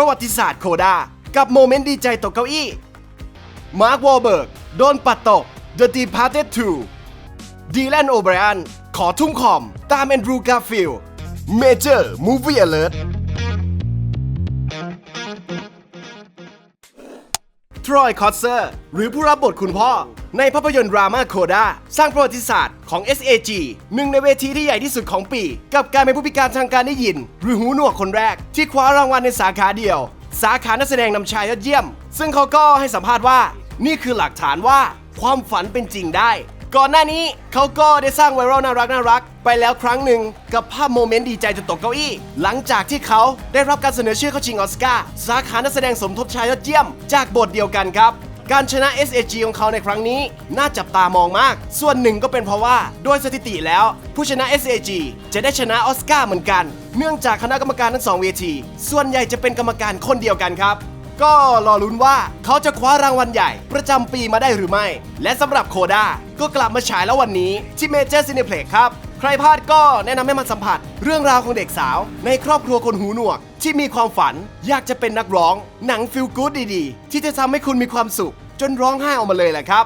ประวัติศาสตร์โคดากับโมเมนต์ดีใจตกเก้าอี้ มาร์ควอลเบิร์กโดนปัดตก The Departed 2ดีแลนโอเบรอันขอทุ่มคอม ตามแอนดรูว์การ์ฟิลด์เมเทรอยคอสเซอร์ หรือผู้รับบทคุณพ่อ ในภาพยนตร์ดราม่าโคด้าสร้างประวัติศาสตร์ของ SAG หนึ่งในเวทีที่ใหญ่ที่สุดของปี กับการเป็นผู้พิการทางการได้ยิน หรือหูหนวกคนแรก ที่คว้ารางวัลในสาขาเดียว สาขานักแสดงนำชายยอดเยี่ยม ซึ่งเขาก็ให้สัมภาษณ์ว่า นี่คือหลักฐานว่าความฝันเป็นจริงได้ ก่อนหน้านี้เขาก็ได้สร้างไวรัลน่ารักน่ารักไปแล้วครั้งหนึ่งกับภาพโมเมนต์ดีใจจนตกเก้าอี้ หลังจากที่เขาได้รับการเสนอชื่อเข้าชิงออสการ์สาขานักแสดงสมทบชายยอดเยี่ยม จากบทเดียวกันครับ การชนะ SAG ของเขาในครั้งนี้น่าจับตามองมาก ส่วนหนึ่งก็เป็นเพราะว่าโดยสถิติแล้ว ผู้ชนะ SAG จะได้ชนะออสการ์เหมือนกัน เนื่องจากคณะกรรมการทั้งสองเวที ส่วนใหญ่จะเป็นกรรมการคนเดียวกันครับ ก็รอลุ้นว่าเขาจะคว้ารางวัลใหญ่ ประจำปีมาได้หรือไม่ และสำหรับโคด้าก็กลับมาฉายแล้ววันนี้ ที่เมเจอร์ซินเพล็กครับ ใครพลาดก็แนะนำให้มาสัมผัส เรื่องราวของเด็กสาว ในครอบครัวคนหูหนวก ที่มีความฝัน อยากจะเป็นนักร้อง หนังฟิลกู๊ดดีๆ ที่จะทำให้คุณมีความสุข จนร้องไห้ออกมาเลยแหละครับ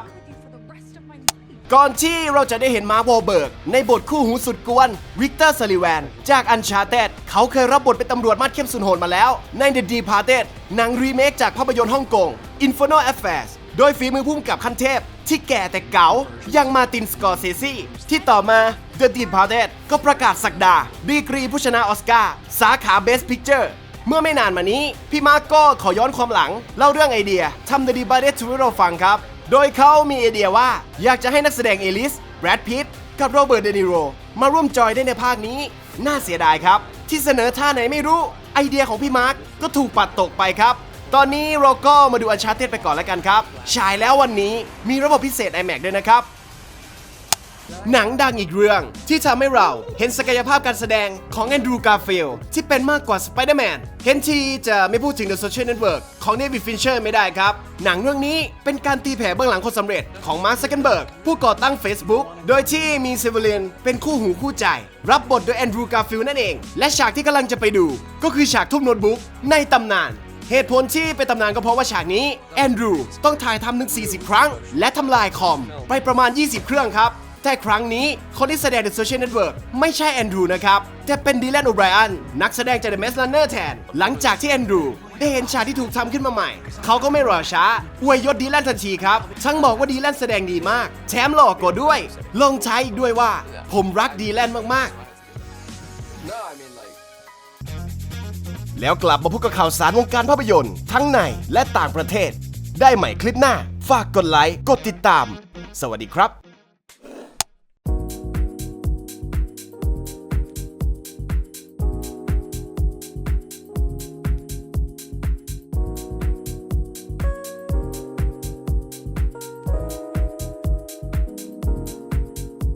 ก่อนที่เราจะได้เห็นมาร์วอลเบิร์ก ในบทคู่หูสุดกวน วิกเตอร์ซ l ลิแวน จากอันชาเต d เขาเคยรับบทเป็นตำรวจมาดเข้มสุนโหดมาแล้ว ใน The Departed หนังรีเมคจากภาพยนตร์ฮ่องกง Inferno Affairs โดยฝีมือพุ่มกับขั้นเทพ ที่แก่แต่เก๋าย่างมาตินสกอร์เซซีที่ต่อมา The Departed ก็ประกาศสักดา ดีกรีผู้ชนะออสการ์สาขา Best Picture เมื่อไม่นานมานี้ พี่มาร์กก็ขอย้อนความหลัง เล่าเรื่องไอเดียทำ The Departed ให้เราฟังครับ โดยเขามีไอเดียว่าอยากจะให้นักแสดงเอลิส แบรดพิตต์กับโรเบิร์ต เดนิโร มาร่วมจอยได้ในภาคนี้ น่าเสียดายครับ ที่เสนอท่าไหนไม่รู้ ไอเดียของพี่มาร์กก็ถูกปัดตกไปครับ ตอนนี้เราก็มาดูอันชาร์เต็ไปก่อนแล้วกันครับ ฉายแล้ววันนี้มีระบบพิเศษ iMac ด้วยนะครับ หนังดังอีกเรื่อง ที่ทำให้เราเห็นศักยภาพการแสดงของแอนดรูว์การ์ฟิลที่เป็นมากกว่าสไปเดอร์แมนเห็นทีจะไม่พูดถึง The Social Network ของเดวิดฟินเชอร์ไม่ได้ครับ หนังเรื่องนี้เป็นการตีแผ่เบื้องหลังคนสำเร็จของมาร์คซักเกนเบิร์กผู้ก่อตั้ง Facebook โดยที่มีเซเวเลียนเป็นคู่หูคู่ใจ รับบทโดยแอนดรูว์การ์ฟิลนั่นเอง และฉากที่กำลังจะไปดู ก็คือฉากทุบโน้ตบุ๊กในตำนานเหตุผลที่เป็นตำนานก็เพราะว่าฉากนี้แอนดรูว์ต้องถ่ายทำถึง 40 ครั้ง และทำลายคอมไปประมาณ 20 เครื่องครับ แต่ครั้งนี้คนที่แสดงในโซเชียลเน็ตเวิร์กไม่ใช่แอนดรูว์นะครับ แต่เป็นดีแลนโอไบรอันนักแสดงจาก The Maze Runner แทน หลังจากที่แอนดรูว์ได้เห็นฉากที่ถูกทำขึ้นมาใหม่ เขาก็ไม่รอช้า อวยยศดีแลนทันทีครับ ทั้งบอกว่าดีแลนแสดงดีมาก แถมหล่อกว่าด้วย ลงท้ายอีกด้วยว่า ผมรักดีแลนมากๆ แล้วกลับมาพบกับข่าวสารวงการภาพยนตร์ ทั้งในและต่างประเทศ ได้ใหม่คลิปหน้า ฝากกดไลค์ กดติดตาม สวัสดีครับ